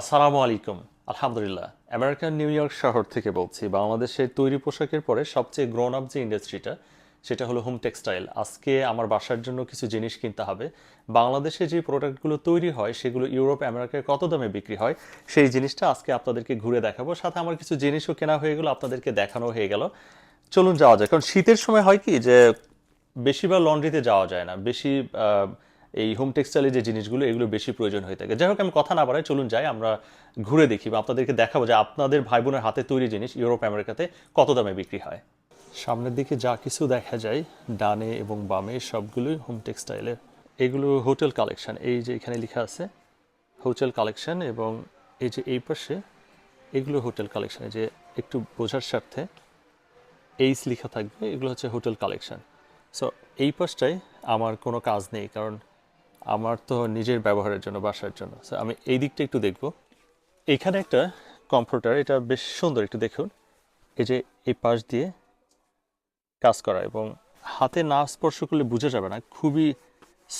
আসসালামু আলাইকুম। আলহামদুলিল্লাহ। আমেরিকান নিউ ইয়র্ক শহর থেকে বলছি, বাংলাদেশের তৈরি পোশাকের পরে সবচেয়ে গ্রোন আপ যে ইন্ডাস্ট্রিটা সেটা হলো হোম টেক্সটাইল আজকে আমার বাসার জন্য কিছু জিনিস কিনতে হবে। বাংলাদেশে যে প্রোডাক্টগুলো তৈরি হয়, সেগুলো ইউরোপ, আমেরিকায় কত দামে বিক্রি হয়, সেই জিনিসটা আজকে আপনাদেরকে ঘুরে দেখাবো। সাথে আমার কিছু জিনিসও কেনা হয়ে গেলো, আপনাদেরকে দেখানো হয়ে গেল। চলুন যাওয়া যায় কারণ শীতের সময় হয় কি যে বেশিবার লন্ড্রিতে যাওয়া যায় না। বেশি এই হোম টেক্সটাইলের যে জিনিসগুলো, এগুলো বেশি প্রয়োজন হয়ে থাকে। যাই হোক, আমি কথা না বাড়াই, চলুন যাই, আমরা ঘুরে দেখি বা আপনাদেরকে দেখাবো যে আপনাদের ভাই বোনের হাতে তৈরি জিনিস ইউরোপ আমেরিকাতে কত দামে বিক্রি হয়। সামনের দিকে যা কিছু দেখা যায়, ডানে এবং বামে সবগুলোই হোম টেক্সটাইলের এগুলো হোটেল কালেকশন এই যে এখানে লেখা আছে হোটেল কালেকশন এবং এই যে এই পাশে এগুলো হোটেল কালেকশন যে একটু বোঝার স্বার্থে এইস লেখা থাকবে, এগুলো হচ্ছে হোটেল কালেকশন সো এই পাশটায় আমার কোনো কাজ নেই, কারণ আমার তো নিজের ব্যবহারের জন্য, বাসার জন্য। আমি এই দিকটা একটু দেখব। এখানে একটা কম্পিউটার এটা বেশ সুন্দর একটু দেখুন। এই যে এই পাশ দিয়ে কাজ করা এবং হাতে না স্পর্শ করলে বোঝা যাবে না, খুবই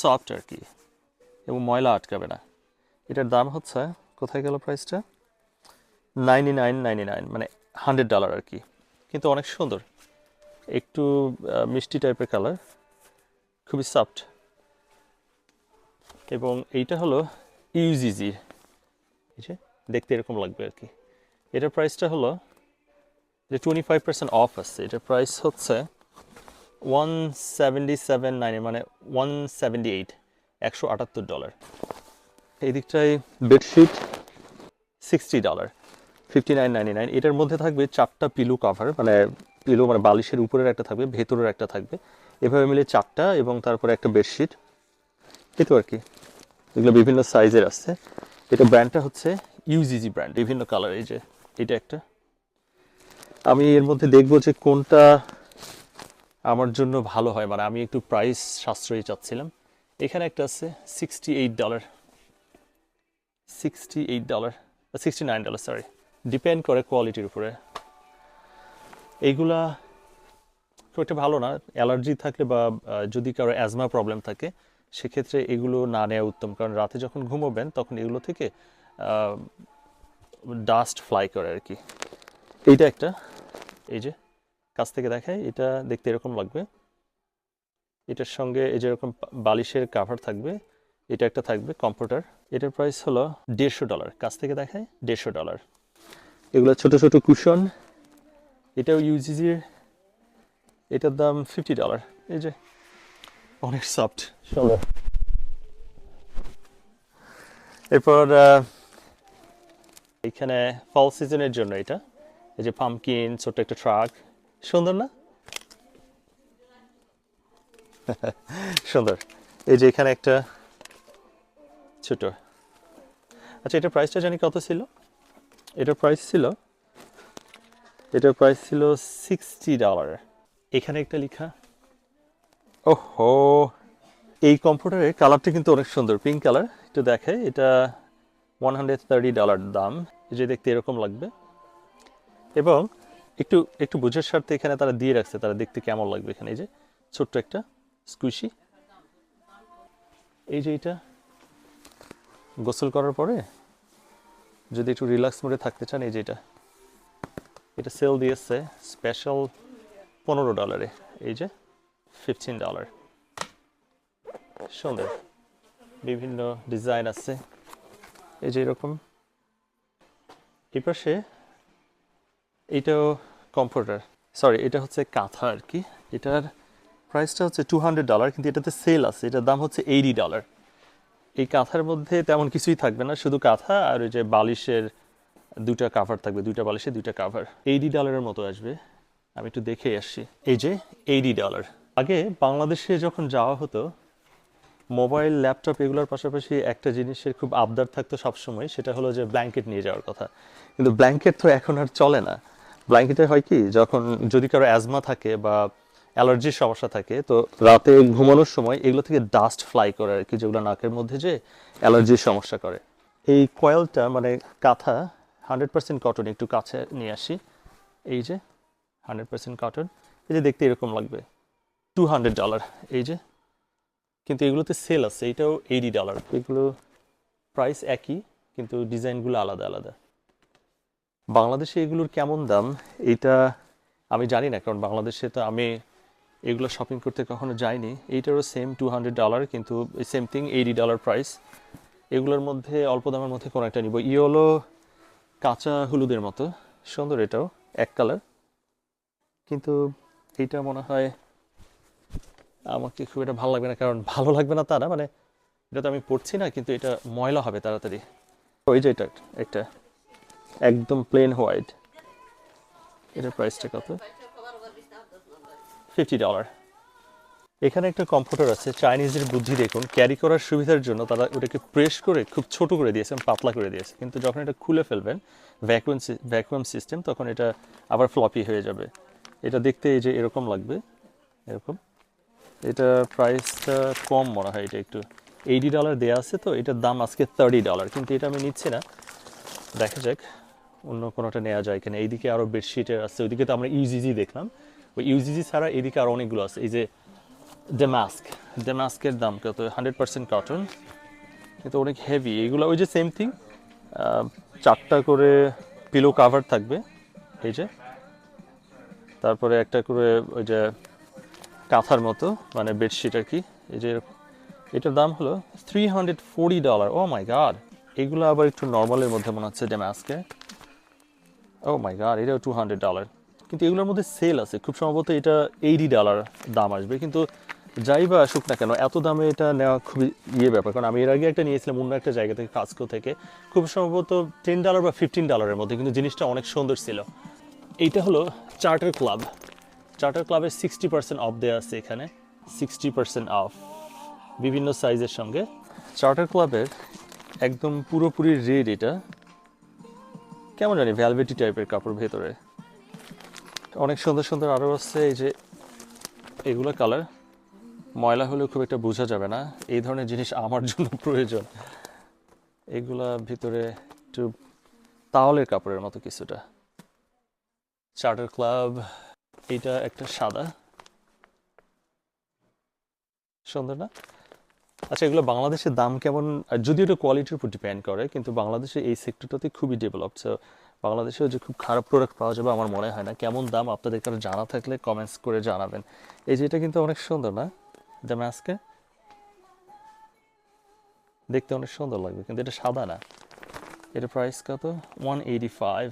সফট আর কি এবং ময়লা আটকাবে না। এটার দাম হচ্ছে, কোথায় গেল প্রাইসটা নাইনটি নাইন নাইনটি নাইন মানে হান্ড্রেড ডলার আর কি কিন্তু অনেক সুন্দর। একটু মিষ্টি টাইপের কালার খুবই সফট এবং এইটা হলো ইউজিজি এই যে, দেখতে এরকম লাগবে আর কি। এটার প্রাইসটা হলো যে টোয়েন্টি ফাইভ পার্সেন্ট অফ আছে। এটার প্রাইস হচ্ছে ওয়ান সেভেন্টি সেভেন নাইন মানে ওয়ান সেভেন্টি এইট একশো আটাত্তর ডলার এই দিকটায় bedsheet sixty dollar fifty nine ninety nine এটার মধ্যে থাকবে চারটা পিলু কভার মানে পিলু মানে বালিশের উপরের একটা থাকবে, ভেতরের একটা থাকবে। এভাবে মিলে চারটা এবং তারপরে একটা বেডশিট এই তো আর কি। এগুলো বিভিন্ন সাইজের আছে। এটা ব্র্যান্ডটা হচ্ছে ইউজিজি ব্র্যান্ড বিভিন্ন কালার এই যে, এটা একটা। আমি এর মধ্যে দেখব যে কোনটা আমার জন্য ভালো হয়। মানে আমি একটু প্রাইস সাশ্রয়ী চাচ্ছিলাম। এখানে একটা আছে sixty eight dollar sixty eight dollar sixty nine dollar sorry depend করে কোয়ালিটির উপরে। এইগুলা খুব একটা ভালো না। অ্যালার্জি থাকলে বা যদি কারও অ্যাজমা প্রবলেম থাকে সেক্ষেত্রে এগুলো না নেওয়া উত্তম। কারণ রাতে যখন ঘুমোবেন, তখন এগুলো থেকে ডাস্ট ফ্লাই করে আর কি। এইটা একটা। এই যে, কাছ থেকে দেখায়, এটা দেখতে এরকম লাগবে। এটার সঙ্গে এই যেরকম পা- বালিশের কাভার থাকবে, এটা একটা থাকবে কম্পিউটার এটার প্রাইস হলো দেড়শো ডলার কাছ থেকে দেখায়, দেড়শো ডলার এগুলো ছোট ছোট কুশন এটাও ইউজিজির এটার দাম ফিফটি ডলার এই যে অনেক সফট সুন্দর এরপর এখানে ফল সিজনের জন্য এটা। এই যে পামকিন ছোট্ট একটা ট্রাক সুন্দর না? সুন্দর। এই যে এখানে একটা ছোট। আচ্ছা এটার প্রাইসটা জানি কত ছিল? এটার প্রাইস ছিল এটার প্রাইস ছিল সিক্সটি ডলার এখানে একটা লেখা ওহো। এই কম্পিউটারের কালারটা কিন্তু অনেক সুন্দর। Pink colour. একটু দেখে, এটা ওয়ান হান্ড্রেড থার্টি ডলার দাম। যে দেখতে এরকম লাগবে। এবং একটু একটু বোঝার স্বার্থে এখানে তারা দিয়ে রাখছে। তারা দেখতে কেমন লাগবে এখানে। এই যে ছোট্ট একটা স্কুইশি এই যে এটা গোসল করার পরে যদি একটু রিল্যাক্স মোডে থাকতে চান, এই যে এটা। এটা সেল দিয়েছে স্পেশাল পনেরো ডলারে এই যে ফিফটিন ডলার সুন্দর বিভিন্ন ডিজাইন আছে। এই যে এরকম। এই পাশে এইটাও কম্পিউটার সরি এটা হচ্ছে কাঁথা আর কি। এটার প্রাইসটা হচ্ছে টু হান্ড্রেড ডলার কিন্তু এটাতে সেল আছে। এটার দাম হচ্ছে এইটি ডলার এই কাঁথার মধ্যে তেমন কিছুই থাকবে না। শুধু কাঁথা আর ওই যে বালিশের দুটা কাভার থাকবে। দুইটা বালিশে দুইটা কাভার এইটি ডলারের মতো আসবে। আমি একটু দেখে আসছি এই যে এইটি ডলার আগে বাংলাদেশে যখন যাওয়া হতো, মোবাইল, ল্যাপটপ এগুলোর পাশাপাশি একটা জিনিসের খুব আবদার থাকতো সবসময়, সেটা হলো যে ব্ল্যাঙ্কেট নিয়ে যাওয়ার কথা। কিন্তু ব্ল্যাঙ্কেট তো এখন আর চলে না। ব্ল্যাঙ্কেটে হয় কি, যখন যদি কারও অ্যাজমা থাকে বা অ্যালার্জির সমস্যা থাকে, তো রাতে ঘুমানোর সময় এগুলো থেকে ডাস্ট ফ্লাই করে আর কি, যেগুলো নাকের মধ্যে যে অ্যালার্জির সমস্যা করে। এই কয়েলটা মানে কাঁথা, হান্ড্রেড পার্সেন্ট কটন, একটু কাছে নিয়ে আসি। এই যে, হান্ড্রেড পার্সেন্ট কটন। এই যে দেখতে এরকম লাগবে। টু হান্ড্রেড ডলার এই যে, কিন্তু এগুলোতে সেল আছে, এটাও এইটি ডলার এগুলো প্রাইস একই, কিন্তু ডিজাইনগুলো আলাদা আলাদা। বাংলাদেশে এগুলোর কেমন দাম? এইটা আমি জানি না, কারণ বাংলাদেশে তো আমি এগুলো শপিং করতে কখনো যাইনি। এইটারও সেম টু হান্ড্রেড ডলার কিন্তু same thing eighty dollar price এগুলোর মধ্যে, অল্প দামের মধ্যে কোনো একটা নিব। ইয়েলো, কাঁচা, হলুদের মতো। সুন্দর এটাও, এক কালার কিন্তু এইটা মনে হয় আমাকে খুব এটা ভালো লাগবে না, কারণ ভালো লাগবে না তা না মানে এটা তো আমি পড়ছি না, কিন্তু এটা ময়লা হবে তাড়াতাড়ি। ওই যে এটা একটা একদম প্লেন হোয়াইট এটার প্রাইসটা কত? ফিফটি ডলার এখানে একটা কম্পিউটার আছে চাইনিজের বুদ্ধি দেখুন ক্যারি করার সুবিধার জন্য তারা ওটাকে প্রেস করে খুব ছোট করে দিয়েছে এবং পাতলা করে দিয়েছে। কিন্তু যখন এটা খুলে ফেলবেন ভ্যাকুয়াম ভ্যাকুয়াম সিস্টেম তখন এটা আবার ফ্লপি হয়ে যাবে। এটা দেখতে এই যে এরকম লাগবে, এরকম। এটা প্রাইসটা কম মনে হয়, এটা একটু এইটি ডলার দেওয়া আছে তো, এটার দাম আজকে থার্টি ডলার কিন্তু এটা আমি নিচ্ছি না। দেখা যাক, অন্য কোনোটা নেওয়া যায় কিনা। এইদিকে আরও বেডশিটের আছে, ওইদিকে তো আমরা ইউজিজি দেখলাম। ওই ইউজিজি ছাড়া এদিকে আরও অনেকগুলো আছে। এই যে ডেমাস্ক ডেমাস্কের দাম কত? হান্ড্রেড পার্সেন্ট কটন কিন্তু অনেক হেভি এগুলো ওই যে সেম থিং চারটা করে পিলো কাভার থাকবে, এই যে। তারপরে একটা করে ওই যে কাঁথার মতো মানে বেডশিট আর কি, এই যে। এটার দাম হলো three hundred forty dollar oh my god এগুলো আবার একটু নর্মালের মধ্যে মনে হচ্ছে যে ডেমাস্কে ও মাই গাড এটাও টু হান্ড্রেড ডলার কিন্তু এগুলোর মধ্যে সেল আছে। খুব সম্ভবত এটা এইটি ডলার দাম আসবে। কিন্তু যাই বা আসুক না কেন, এত দামে এটা নেওয়া খুবই ইয়ে ব্যাপার। কারণ আমি এর আগে একটা নিয়েছিলাম অন্য একটা জায়গা থেকে কাজকো থেকে। খুব সম্ভবত টেন ডলার বা ফিফটিন ডলারের মধ্যে। কিন্তু জিনিসটা অনেক সুন্দর ছিল। এইটা হলো চার্টার ক্লাব চার্টার ক্লাবের সিক্সটি পার্সেন্ট অফ দেওয়া আছে এখানে সিক্সটি পার্সেন্ট অফ বিভিন্ন সাইজের সঙ্গে। চার্টার ক্লাবের একদম পুরোপুরি রেড এটা। কেমন জানি ভ্যালভেটি টাইপের কাপড় ভেতরে। অনেক সুন্দর সুন্দর আরও আছে, এই যে এগুলো কালার ময়লা হলেও খুব একটা বোঝা যাবে না, এই ধরনের জিনিস আমার জন্য প্রয়োজন। এগুলা ভিতরে একটু তাওয়ালের কাপড়ের মতো কিছুটা। চার্টার ক্লাব এটা একটা সাদা। সুন্দর না? আচ্ছা এগুলো বাংলাদেশের দাম কেমন? যদিও এটা কোয়ালিটির উপর ডিপেন্ড করে, কিন্তু বাংলাদেশে এই সেক্টরটাতে খুবই ডেভেলপড সো বাংলাদেশেও যে খুব খারাপ প্রোডাক্ট পাওয়া যাবে আমার মনে হয় না। কেমন দাম আপনাদের কারও জানা থাকলে কমেন্টস করে জানাবেন। এই যে এটা কিন্তু অনেক সুন্দর না? দ্য ম্যাসকে দেখতে অনেক সুন্দর লাগবে, কিন্তু এটা সাদা না। এটা প্রাইস কত? ওয়ান এইটি ফাইভ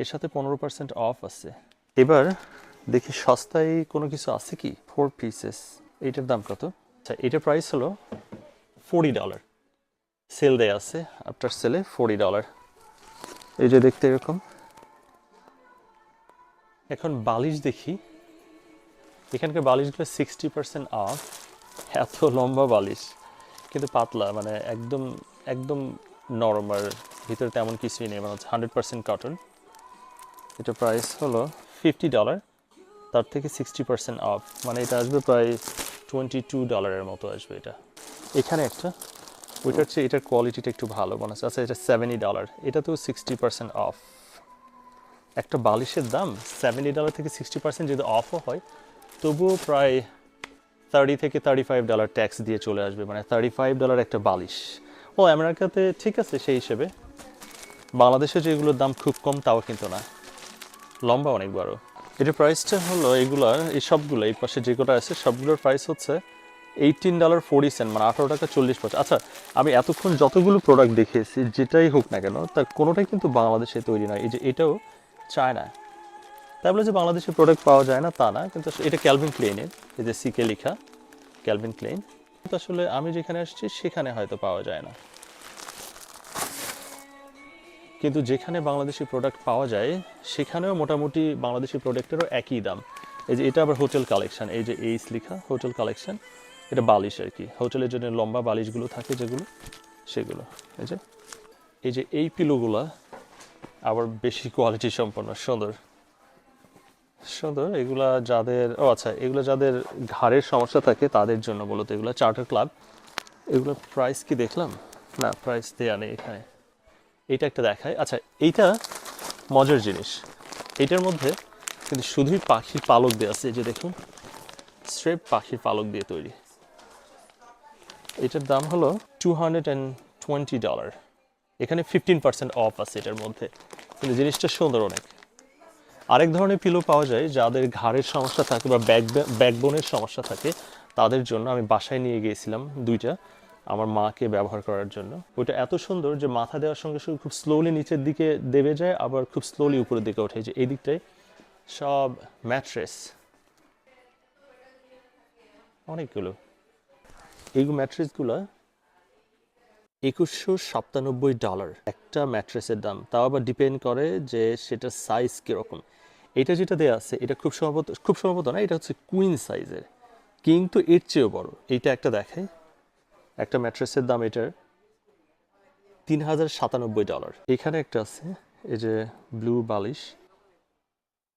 এর সাথে পনেরো পার্সেন্ট অফ আছে। এবার দেখি সস্তায় কোনো কিছু আছে কি? ফোর পিসেস এইটার দাম কত? আচ্ছা এটার প্রাইস হলো ফোরটি ডলার সেল দেয়া আছে আফটার সেলে ফোরটি ডলার এই যে দেখতে এরকম। এখন বালিশ দেখি। এখানকার বালিশগুলো সিক্সটি পার্সেন্ট অফ এত লম্বা বালিশ। কিন্তু পাতলা মানে একদম একদম নরম আর ভিতরে তেমন কিছুই নেই মানে হচ্ছে হান্ড্রেড পার্সেন্ট কটন এটা প্রাইস হলো ফিফটি ডলার তার থেকে সিক্সটি পার্সেন্ট অফ মানে এটা আসবে প্রায় টোয়েন্টি টু ডলারের মতো আসবে এটা। এখানে একটা ওইটার চেয়ে এটার কোয়ালিটিটা একটু ভালো মনে হচ্ছে। আচ্ছা এটা সেভেন্টি ডলার এটা তো সিক্সটি পার্সেন্ট অফ একটা বালিশের দাম সেভেন্টি ডলার থেকে সিক্সটি পার্সেন্ট যদি অফও হয়, তবুও প্রায় থার্টি থেকে থার্টি ফাইভ ডলার ট্যাক্স দিয়ে চলে আসবে। মানে থার্টি ফাইভ ডলার একটা বালিশ। ও, আমেরিকাতে ঠিক আছে সেই হিসেবে। বাংলাদেশে যেগুলোর দাম খুব কম, তাও কিন্তু না। লম্বা অনেক বড়। এটার প্রাইসটা হলো এগুলার, এই সবগুলো, এই পাশে যে কটা আছে, সবগুলোর প্রাইস হচ্ছে এইটিন ডলার ফোরটি সেন্ট মানে আঠারো টাকা চল্লিশ পয়সা। আচ্ছা আমি এতক্ষণ যতগুলো প্রোডাক্ট দেখিয়েছি, যেটাই হোক না কেন তার কোনোটাই কিন্তু বাংলাদেশে তৈরি নয়। এই যে এটাও চায়না তাই বলে যে বাংলাদেশে প্রোডাক্ট পাওয়া যায় না, তা না, কিন্তু এটা ক্যালভিন ক্লেনের এই যে সিকে লেখা ক্যালভিন ক্লেন কিন্তু আসলে আমি যেখানে আসছি, সেখানে হয়তো পাওয়া যায় না। কিন্তু যেখানে বাংলাদেশি প্রোডাক্ট পাওয়া যায়, সেখানেও মোটামুটি বাংলাদেশি প্রোডাক্টেরও একই দাম। এই যে এটা আবার হোটেল কালেকশন এই যে এইস লিখা হোটেল কালেকশন এটা বালিশ আর কি। হোটেলের জন্য লম্বা বালিশগুলো থাকে যেগুলো, সেগুলো। এই যে এই যে এই পিলোগুলা আবার বেশি কোয়ালিটি সম্পন্ন, সুন্দর। সুন্দর, এগুলা যাদের, ও আচ্ছা এগুলো যাদের ঘাড়ের সমস্যা থাকে, তাদের জন্য বলতো এগুলো চার্টার ক্লাব এগুলো প্রাইস কি দেখলাম? না প্রাইস দেয়া নেই এখানে। এইটা একটা দেখায়। আচ্ছা এইটা মজার জিনিস। এইটার মধ্যে কিন্তু শুধুই পাখির পালক দেওয়া আছে যে দেখুন স্ট্রেপ পাখির পালক দিয়ে তৈরি। এটার দাম হলো two hundred and twenty dollar এখানে ফিফটিন পার্সেন্ট অফ আছে এটার মধ্যে। কিন্তু জিনিসটা সুন্দর অনেক। আরেক ধরনের পিলো পাওয়া যায়, যাদের ঘাড়ের সমস্যা থাকে বা ব্যাক ব্যাকবোনের সমস্যা থাকে, তাদের জন্য আমি বাসায় নিয়ে গিয়েছিলাম দুইটা। আমার মাকে ব্যবহার করার জন্য। ওইটা এত সুন্দর যে মাথা দেওয়ার সঙ্গে সঙ্গে খুব স্লোলি নিচের দিকে দেবে যায়, আবার খুব স্লোলি উপরের দিকে ওঠে। যে এই দিকটায় সব ম্যাট্রেস অনেকগুলো। এই ম্যাট্রেসগুলো একুশশো সাতানব্বই ডলার একটা ম্যাট্রেসের দাম। তাও আবার ডিপেন্ড করে যে সেটার সাইজ কীরকম। এটা যেটা দেওয়া আছে, এটা খুব সম্ভবত খুব সম্ভবত না, এটা হচ্ছে কুইন সাইজের কিন্তু এর চেয়েও বড়। এইটা একটা দেখে। একটা ম্যাট্রেসের দাম এটার তিন হাজার সাতানব্বই ডলার। এখানে একটা আছে, এই যে ব্লু বালিশ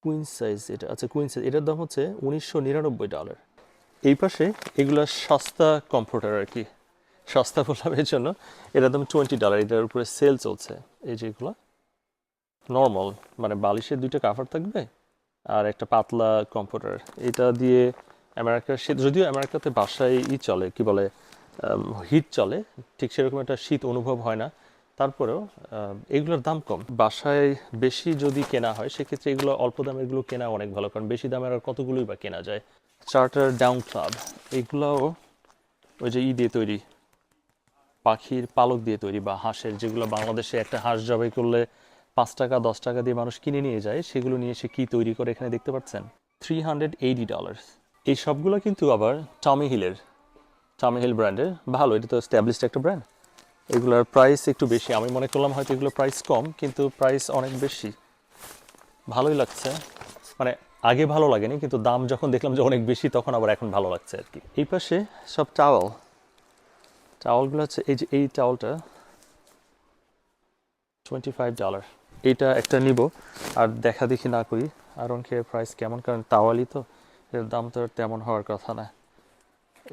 কুইন সাইজ এটা আচ্ছা কুইন সাইজ এটার দাম হচ্ছে উনিশশো নিরানব্বই ডলার। এই পাশে এগুলো সস্তা কম্পিউটার আর কি, সস্তা বললাম এর জন্য, এটার দাম টোয়েন্টি ডলার, এটার উপরে সেল চলছে। এই যেগুলো নর্মাল মানে বালিশের দুইটা কাভার থাকবে আর একটা পাতলা কম্পিউটার এটা দিয়ে আমেরিকার শীত যদিও আমেরিকাতে বাসায় ই চলে, কি বলে হিট চলে। ঠিক সেরকম একটা শীত অনুভব হয় না। তারপরেও এগুলোর দাম কম। বাসায় বেশি যদি কেনা হয়, সেক্ষেত্রে এগুলো অল্প দামেরগুলো কেনা অনেক ভালো। কারণ বেশি দামের আর কতগুলোই বা কেনা যায়? চার্টার ডাউন ক্লাব এগুলোও ওই যে ই দিয়ে তৈরি, পাখির পালক দিয়ে তৈরি বা হাঁসের, যেগুলো বাংলাদেশে একটা হাঁস জবাই করলে পাঁচ টাকা, দশ টাকা দিয়ে মানুষ কিনে নিয়ে যায়, সেগুলো নিয়ে সে কী তৈরি করে এখানে দেখতে পাচ্ছেন? থ্রি হান্ড্রেড এইটি ডলার্স এই সবগুলো কিন্তু আবার টমি হিলের টমি হিল ব্র্যান্ডের ভালো, এটা তো স্ট্যাবলিশড একটা ব্র্যান্ড এগুলোর প্রাইস একটু বেশি। আমি মনে করলাম হয়তো এগুলো প্রাইস কম, কিন্তু প্রাইস অনেক বেশি। ভালোই লাগছে। মানে আগে ভালো লাগেনি, কিন্তু দাম যখন দেখলাম যে অনেক বেশি, তখন আবার এখন ভালো লাগছে আর কি। এই পাশে সব টাওয়াল টাওয়ালগুলো হচ্ছে, এই যে এই টাওয়ালটা টোয়েন্টি ফাইভ ডলার এইটা একটা নিব, আর দেখা দেখি না করি। আর অনেকে প্রাইস কেমন, কারণ টাওয়ালই তো, এর দাম তো তেমন হওয়ার কথা না।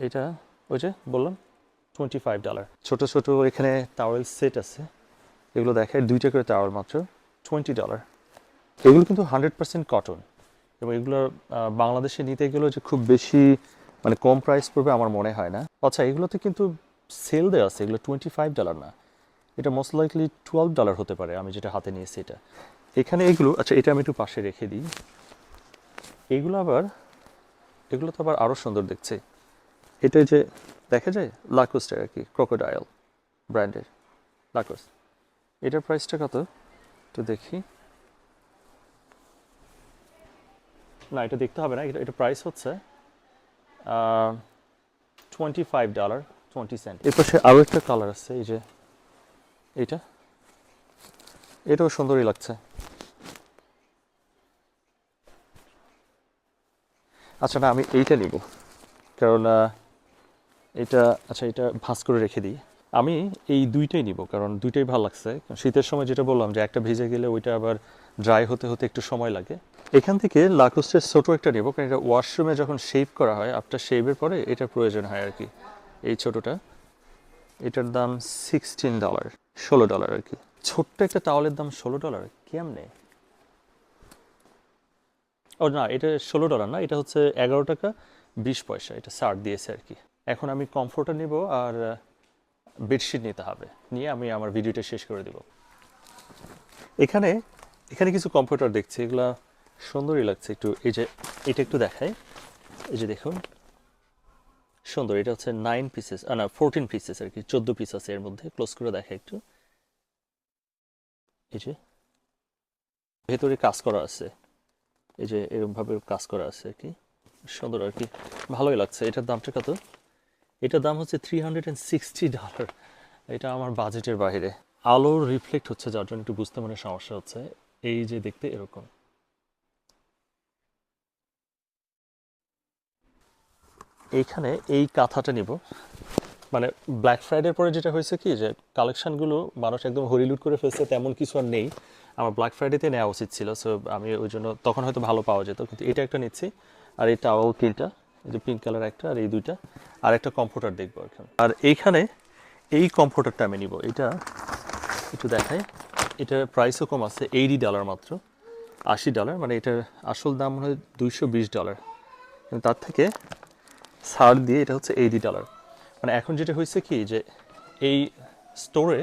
এটা ওই যে বললাম টোয়েন্টি ফাইভ ডলার ছোটো ছোটো এখানে টাওয়েল সেট আছে। এগুলো দেখায় দুইটা করে টাওয়াল মাত্র টোয়েন্টি ডলার এগুলো কিন্তু হান্ড্রেড পার্সেন্ট কটন এবং এগুলো বাংলাদেশে নিতে গেলেও যে খুব বেশি মানে কম প্রাইস পড়বে আমার মনে হয় না। আচ্ছা এগুলোতে কিন্তু সেল দেওয়া আছে, এগুলো টোয়েন্টি ফাইভ ডলার না। এটা মোস্ট লাইকলি টুয়েলভ ডলার হতে পারে, আমি যেটা হাতে নিয়েছি এটা। এখানে এগুলো আচ্ছা এটা আমি একটু পাশে রেখে দিই। এগুলো আবার, এগুলো তো আবার আরও সুন্দর দেখছে। এটা যে দেখা যায় লাকোস্টের আর কি ক্রোকোডাইল ব্র্যান্ডের লাকোস এটার প্রাইসটা কত? তো দেখি। না, এটা দেখতে হবে না, এটা এটা প্রাইস হচ্ছে twenty five dollar twenty cent এর পাশে আরও একটা কালার আছে, এই যে, এইটা। এটাও সুন্দরই লাগছে। আচ্ছা না, আমি এইটা নিব। কারণ এটা আচ্ছা এটা ভাঁজ করে রেখে দিই। আমি এই দুইটাই নিব, কারণ দুইটাই ভালো লাগছে। শীতের সময় যেটা বললাম যে একটা ভিজে গেলে ওইটা আবার ড্রাই হতে হতে একটু সময় লাগে। এখান থেকে লাকোস্টের ছোটো একটা নেব, কারণ এটা ওয়াশরুমে যখন শেভ করা হয় আফটার শেভের পরে এটা প্রয়োজন হয় আর কি। এই ছোটোটা, এটার দাম সিক্সটিন ডলার ষোলো ডলার আর কি। ছোট্ট একটা টাওয়ালের দাম ষোলো ডলার কেমনে? ও না, এটা ষোলো ডলার না, এটা হচ্ছে এগারো টাকা বিশ পয়সা, এটা ছাড় দিয়েছে আর কি। এখন আমি কমফোর্টার নিব আর বেডশিট নিতে হবে। নিয়ে আমি আমার ভিডিওটা শেষ করে দেব। এখানে এখানে কিছু কম্পিউটার দেখছি। এগুলা সুন্দরই লাগছে একটু। এই যে, এটা একটু দেখাই। এই যে দেখুন। সুন্দর। এটা হচ্ছে নাইন পিসেস না ফোরটিন পিসেস আর কি। চোদ্দ পিস আছে এর মধ্যে। ক্লোজ করে দেখা একটু। এই যে, ভেতরে কাজ করা আছে। এই যে এরকমভাবে কাজ করা আছে আর কি। সুন্দর আর কি। ভালোই লাগছে। এটার দামটা কত? এটার দাম হচ্ছে three hundred and sixty dollar এটা আমার বাজেটের বাইরে। আলোর রিফ্লেক্ট হচ্ছে, যার জন্য একটু বুঝতে মানে সমস্যা হচ্ছে। এই যে দেখতে এরকম। এইখানে এই কাঁথাটা নিব। মানে ব্ল্যাক ফ্রাইডের পরে যেটা হয়েছে কি, যে কালেকশনগুলো মানুষ একদম হরিলুট করে ফেলছে, তেমন কিছু আর নেই। আমার ব্ল্যাক ফ্রাইডেতে নেওয়া উচিত ছিল সো আমি ওই জন্য তখন হয়তো ভালো পাওয়া যেত, কিন্তু এটা একটা নিচ্ছি। আর এই টাওয়াল তিনটা এই যে পিঙ্ক কালার একটা আর এই দুইটা। আর একটা কম্পিউটার দেখব এখন। আর এইখানে এই কম্পিউটারটা আমি নিব। এটা একটু দেখাই। এটার প্রাইসও কম আছে এইটি ডলার মাত্র। আশি ডলার মানে এটার আসল দাম হয় দুইশো বিশ ডলার তার থেকে ছাড় দিয়ে এটা হচ্ছে এইটি ডলার মানে এখন যেটা হয়েছে কি যে এই স্টোরে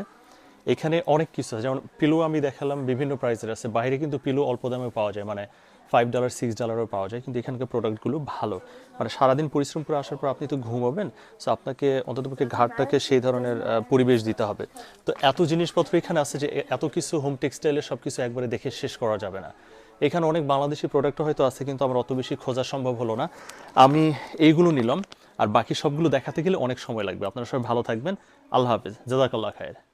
এখানে অনেক কিছু আছে। যেমন পিলো আমি দেখালাম, বিভিন্ন প্রাইসের আছে। বাইরে কিন্তু পিলো অল্প দামে পাওয়া যায়। মানে ফাইভ ডলার সিক্স ডলারও পাওয়া যায়। কিন্তু এখানকার প্রোডাক্টগুলো ভালো। মানে সারাদিন পরিশ্রম করে আসার পর আপনি তো ঘুমাবেন সো আপনাকে অন্ততপক্ষে ঘাটটাকে সেই ধরনের পরিবেশ দিতে হবে। তো এত জিনিসপত্র এখানে আছে যে এত কিছু হোম টেক্সটাইলের সব কিছু একবারে দেখে শেষ করা যাবে না। এখানে অনেক বাংলাদেশি প্রোডাক্টও হয়তো আছে, কিন্তু আমার অত বেশি খোঁজা সম্ভব হলো না। আমি এইগুলো নিলাম, আর বাকি সবগুলো দেখাতে গেলে অনেক সময় লাগবে। আপনারা সবাই ভালো থাকবেন। আল্লাহ হাফিজ। জাজাকাল্লাহ খায়ের।